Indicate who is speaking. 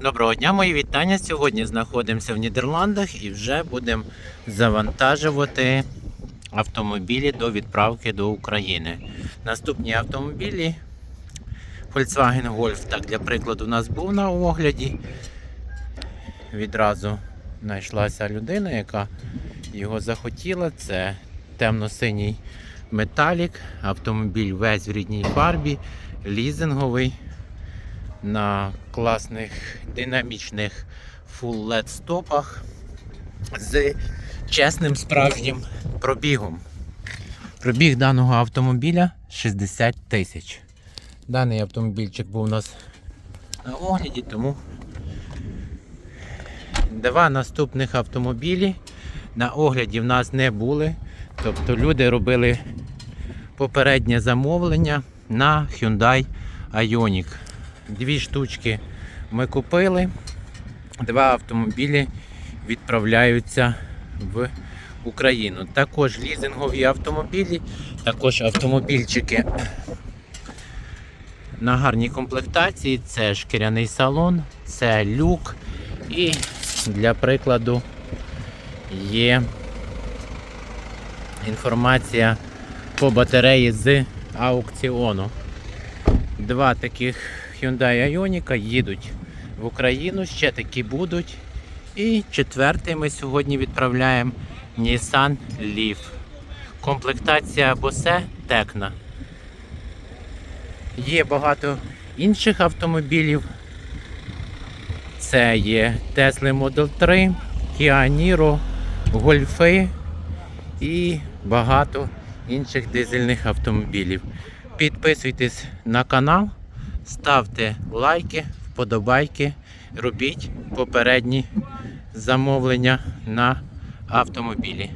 Speaker 1: Доброго дня, мої вітання. Сьогодні знаходимося в Нідерландах і вже будемо завантажувати автомобілі до відправки до України. Наступні автомобілі Volkswagen Golf, так для прикладу, у нас був на огляді. Відразу знайшлася людина, яка його захотіла. Це темно-синій металік, автомобіль весь в рідній фарбі, лізинговий на класних динамічних full LED стопах з чесним справжнім пробігом. Пробіг даного автомобіля 60 тисяч. Даний автомобільчик був у нас на огляді, тому два наступних автомобілі на огляді в нас не були. Тобто люди робили попереднє замовлення на Hyundai Ioniq. Дві штучки ми купили. Два автомобілі відправляються в Україну. Також лізингові автомобілі, також автомобільчики на гарній комплектації. Це шкіряний салон, це люк і для прикладу є інформація по батареї з аукціону. Два таких Hyundai Ioniq їдуть в Україну, ще такі будуть. І четвертий ми сьогодні відправляємо Nissan Leaf. Комплектація Bose Tecna. Є багато інших автомобілів. Це є Tesla Model 3, Kia Niro, Golf і багато інших дизельних автомобілів. Підписуйтесь на канал, ставте лайки, вподобайки, робіть попередні замовлення на автомобілі.